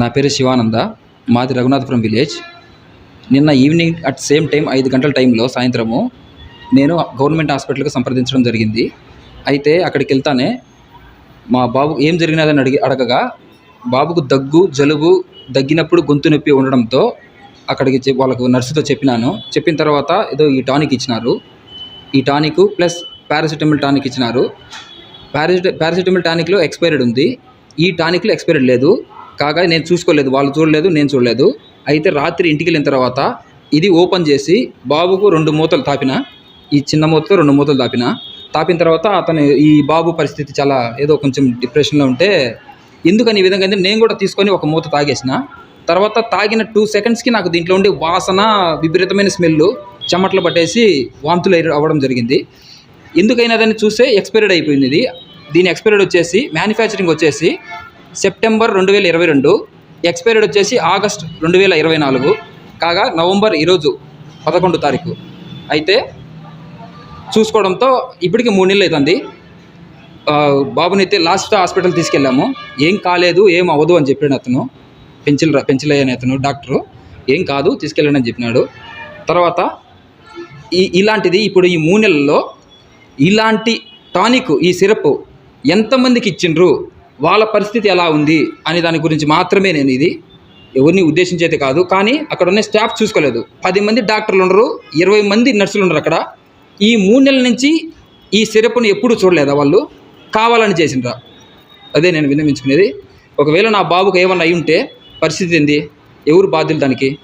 నా పేరు శివానంద. మాది రఘునాథపురం విలేజ్ నిన్న ఈవినింగ్ అట్ సేమ్ టైం ఐదు గంటల టైంలో సాయంత్రము నేను గవర్నమెంట్ హాస్పిటల్కి సంప్రదించడం జరిగింది. అయితే అక్కడికి వెళ్తానే మా బాబు ఏం జరిగినదని అడిగి అడగగా బాబుకు దగ్గు జలుబు దగ్గినప్పుడు గొంతు నొప్పి ఉండడంతో అక్కడికి వాళ్ళకు నర్సుతో చెప్పినాను. చెప్పిన తర్వాత ఏదో ఈ టానిక్ ఇచ్చినారు. ఈ టానిక్ ప్లస్ పారాసిటమల్ టానిక్ ఇచ్చినారు. పారాసిట పారాసిటమల్ టానిక్లో ఎక్స్పైర్డ్ ఉంది. ఈ టానిక్లో ఎక్స్పైర్డ్ లేదు. కాగా నేను చూసుకోలేదు వాళ్ళు చూడలేదు నేను చూడలేదు. అయితే రాత్రి ఇంటికి వెళ్ళిన తర్వాత ఇది ఓపెన్ చేసి బాబుకు రెండు మూతలు తాపిన ఈ చిన్న మూతతో రెండు మూతలు తాపిన. తాపిన తర్వాత అతను ఈ బాబు పరిస్థితి చాలా ఏదో కొంచెం డిప్రెషన్లో ఉంటే ఎందుకని ఈ విధంగా అంటే నేను కూడా తీసుకొని ఒక మూత తాగేసిన. తర్వాత తాగిన టూ సెకండ్స్కి నాకు దీంట్లో ఉండే వాసన విపరీతమైన స్మెల్ చెమట్లు పట్టేసి వాంతులు అవ్వడం జరిగింది. ఎందుకైనా దాన్ని చూస్తే ఎక్స్పైర్డ్ అయిపోయింది ఇది. దీని ఎక్స్పైర్డ్ వచ్చేసి మ్యానుఫ్యాక్చరింగ్ వచ్చేసి సెప్టెంబర్ రెండు వేల ఇరవై రెండు ఎక్స్పైర్డ్ వచ్చేసి ఆగస్ట్ రెండు వేల ఇరవై నాలుగు కాగా నవంబర్ ఈరోజు పదకొండు తారీఖు. అయితే చూసుకోవడంతో ఇప్పటికి మూడు నెలలు అవుతుంది. బాబుని అయితే లాస్ట్ హాస్పిటల్ తీసుకెళ్ళాము. ఏం కాలేదు ఏం అవ్వదు అని చెప్పాడు అతను. పెంచిల్ పెంచిలయ్య అనే అతను డాక్టరు. ఏం కాదు తీసుకెళ్ళండి అని చెప్పినాడు. తర్వాత ఈ ఇలాంటిది ఇప్పుడు ఈ మూడు నెలల్లో ఇలాంటి టానిక్ ఈ సిరప్ ఎంతమందికి ఇచ్చిండ్రు? వాళ్ళ పరిస్థితి ఎలా ఉంది అనే దాని గురించి మాత్రమే నేను ఇది ఎవరిని ఉద్దేశించేది కాదు. కానీ అక్కడ ఉన్న స్టాఫ్ చూసుకోలేదు. పది మంది డాక్టర్లు ఉండరు ఇరవై మంది నర్సులు ఉండరు అక్కడ. ఈ మూడు నెలల నుంచి ఈ సిరప్ను ఎప్పుడు చూడలేదా వాళ్ళు? కావాలని చేసిండ్రా. అదే నేను విన్నవించుకునేది. ఒకవేళ నా బాబుకు ఏమన్నా అయి ఉంటే పరిస్థితి ఏంది? ఎవరు బాధ్యులు దానికి?